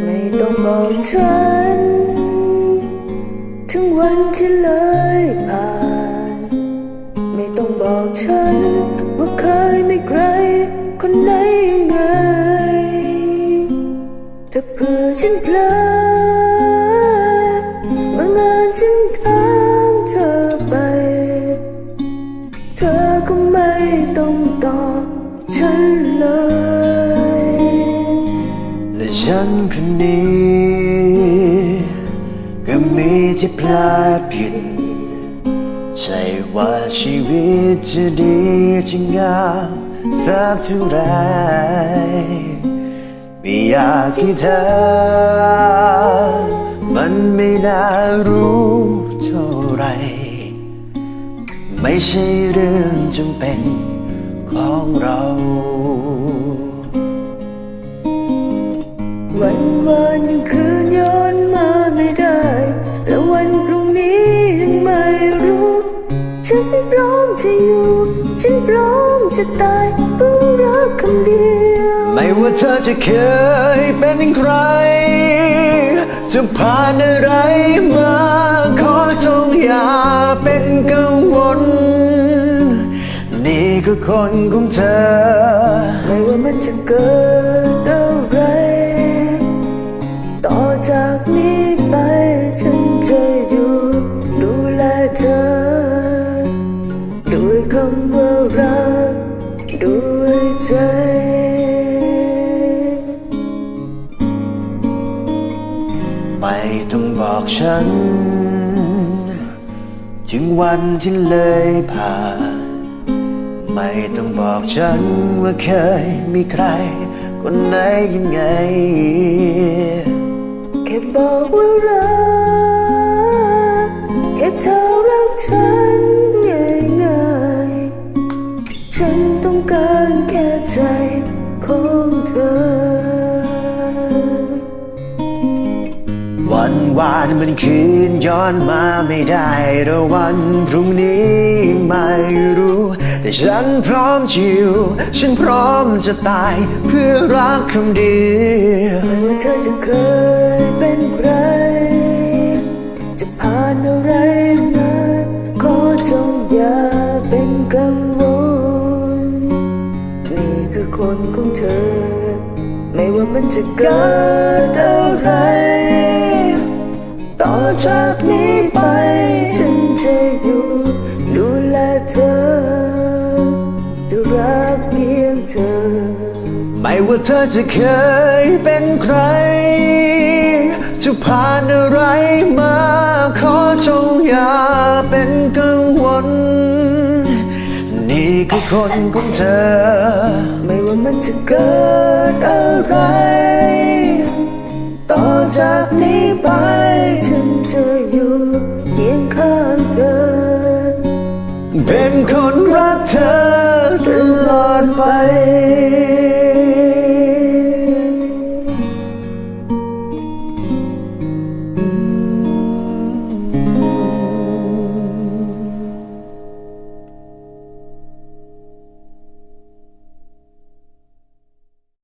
ไม่ต้องบอกฉัน ถึงวันที่เลยผ่าน ไม่ต้องบอกฉัน ว่าเคยไม่ใคร คนไหนยังไงถ้าเผื่อฉันเพลอ ฉันคนนี้ก็มีที่พลาดผิด ใช่ว่าชีวิตจะดีจะงามสักเท่าไรไม่อยากให้เธอ มันไม่น่ารู้เท่าไร ไม่ใช่เรื่องจำเป็นของเรา พร้อมจะตายเพื่อรักคำเดียว ไม่ว่าเธอจะเคยเป็นใคร จะผ่านอะไรมา ขอจงอย่าเป็นกังวล นี่คือคนของเธอ ไม่ว่ามันจะเกิดอะไร ต่อจากนี้ไปฉันจะอยู่ ดูแลเธอ ด้วยคำว่า ไม่ต้องบอกฉัน ถึงวันที่เลยผ่าน ไม่ต้องบอกฉันว่าเคยมีใคร คนไหนยังไง แค่บอกว่ารักแค่เธอรักฉันง่ายๆฉันต้องการแค่ใจของเธอ วันวานมันคืนย้อนมาไม่ได้แต่วันพรุ่งนี้ไม่รู้ แต่ฉันพร้อมจะอยู่ฉันพร้อมจะตายเพื่อรักคำเดียวไม่ว่าเธอจะเคยเป็นใคร จะผ่านอะไรมาขอจงอย่าเป็นกังวลนี่คือคนของเธอ ไม่ว่ามันจะเกิดอะไร จากนี้ไป ฉันจะอยู่ดูแลเธอ จะรักเพียงเธอ ไม่ว่าเธอจะเคยเป็นใคร จะผ่านอะไรมาขอจงอย่าเป็นกังวล นี่คือคนของเธอ ไม่ว่ามันจะเกิดอะไร ต่อจากนี้ไป เป็นคนรักเธอตลอดไป